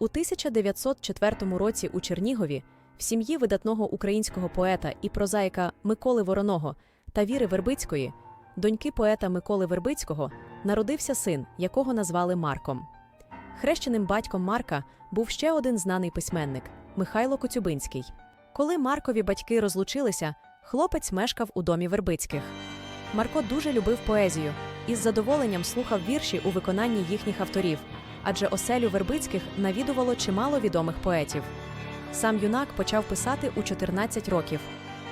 У 1904 році у Чернігові в сім'ї видатного українського поета і прозаїка Миколи Вороного та Віри Вербицької, доньки поета Миколи Вербицького, народився син, якого назвали Марком. Хрещеним батьком Марка був ще один знаний письменник Михайло Коцюбинський. Коли Маркові батьки розлучилися, хлопець мешкав у домі Вербицьких. Марко дуже любив поезію і з задоволенням слухав вірші у виконанні їхніх авторів, адже оселю Вербицьких навідувало чимало відомих поетів. Сам юнак почав писати у 14 років.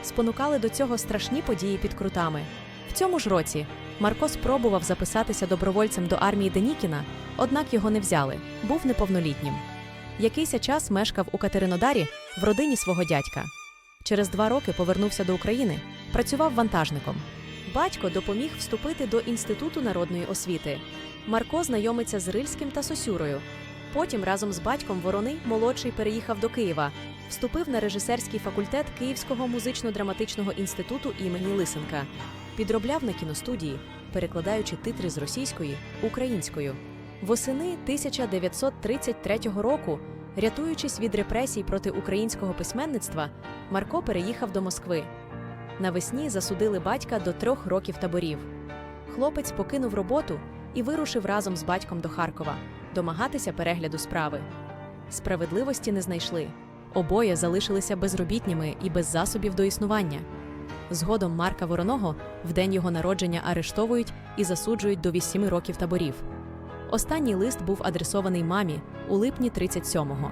Спонукали до цього страшні події під крутами. В цьому ж році Марко спробував записатися добровольцем до армії Денікіна, однак його не взяли, був неповнолітнім. Якийся час мешкав у Катеринодарі в родині свого дядька. Через два роки повернувся до України, працював вантажником. Батько допоміг вступити до Інституту народної освіти. Марко знайомиться з Рильським та Сосюрою. Потім разом з батьком Ворони молодший переїхав до Києва, вступив на режисерський факультет Київського музично-драматичного інституту імені Лисенка, підробляв на кіностудії, перекладаючи титри з російської українською. Восени 1933 року, рятуючись від репресій проти українського письменництва, Марко переїхав до Москви. Навесні засудили батька до трьох років таборів. Хлопець покинув роботу і вирушив разом з батьком до Харкова домагатися перегляду справи. Справедливості не знайшли. Обоє залишилися безробітніми і без засобів до існування. Згодом Марка Вороного в день його народження арештовують і засуджують до 8 років таборів. Останній лист був адресований мамі у липні 37-го.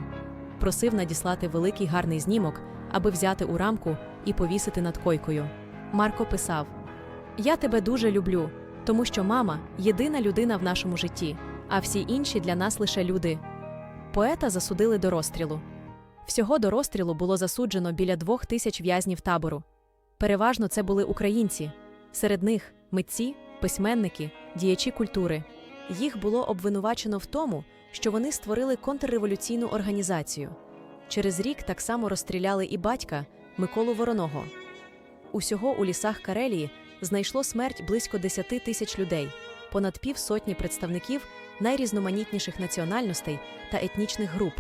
Просив надіслати великий гарний знімок, аби взяти у рамку і повісити над койкою. Марко писав: Я тебе дуже люблю, тому що мама єдина людина в нашому житті, а всі інші для нас лише люди. Поета засудили до розстрілу. Всього до розстрілу було засуджено біля двох тисяч в'язнів табору. Переважно це були українці, серед них митці, письменники, діячі культури. Їх було обвинувачено в тому, що вони створили контрреволюційну організацію. Через рік так само розстріляли і батька Миколу Вороного. Усього у лісах Карелії знайшло смерть близько 10 тисяч людей, понад півсотні представників найрізноманітніших національностей та етнічних груп.